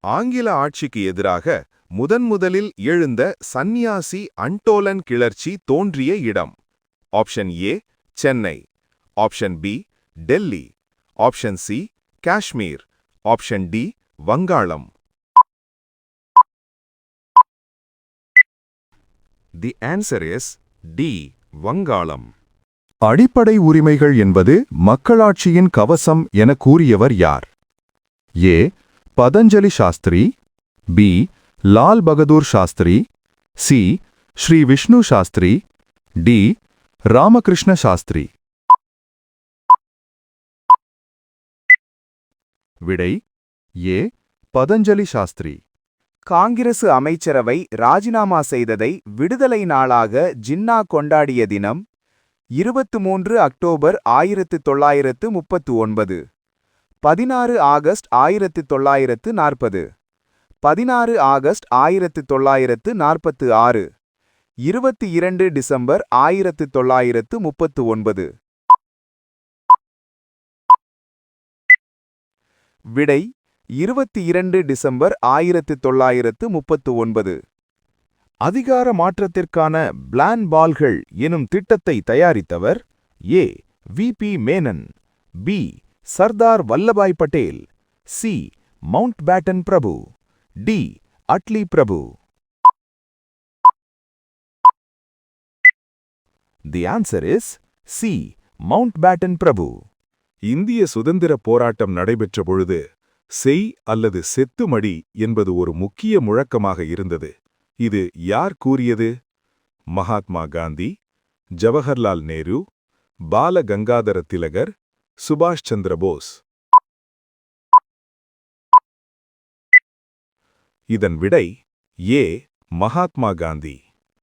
ஆங்கில ஆட்சிக்கு எதிராக முதன்முதலில் எழுந்த சந்நியாசி அன்டோலன் கிளர்ச்சி தோன்றிய இடம். Option A Chennai. Option B Delhi. Option C Kashmir. Option D வங்காளம். தி ஆன்சர் இஸ் டி வங்காளம். அடிப்படை உரிமைகள் என்பது மக்களாட்சியின் கவசம் என கூறியவர் யார்? A Patanjali Shastri B Lal Bahadur Shastri C Shri Vishnu Shastri D Ramakrishna Shastri. விடை ஏ. பதஞ்சலி சாஸ்திரி. காங்கிரசு அமைச்சரவை ராஜினாமா செய்ததை விடுதலை நாளாக ஜின்னா கொண்டாடிய தினம் இருபத்து மூன்று அக்டோபர் ஆயிரத்து தொள்ளாயிரத்து முப்பத்து ஒன்பது. பதினாறு ஆகஸ்ட் ஆயிரத்து தொள்ளாயிரத்து நாற்பது. பதினாறு ஆகஸ்ட் ஆயிரத்து தொள்ளாயிரத்து நாற்பத்து ஆறு. இருபத்தி இரண்டு டிசம்பர் ஆயிரத்து தொள்ளாயிரத்து முப்பத்து ஒன்பது. விடை இருபத்தி இரண்டு டிசம்பர் ஆயிரத்து தொள்ளாயிரத்து முப்பத்து ஒன்பது. அதிகார மாற்றத்திற்கான பிளான் பால்கள் எனும் திட்டத்தை தயாரித்தவர் A. V. P. Menon B. Sardar Vallabhbhai Patel C. Mountbatten Prabhu D. Attlee Prabhu. The answer is C Mountbatten பிரபு. இந்திய சுதந்திர போராட்டம் நடைபெற்ற பொழுது செய் அல்லது செத்துமடி என்பது ஒரு முக்கிய முழக்கமாக இருந்தது. இது யார் கூறியது? மகாத்மா காந்தி ஜவஹர்லால் நேரு பால கங்காதர திலகர் சுபாஷ் சந்திர போஸ். இதன் விடை ஏ மகாத்மா காந்தி.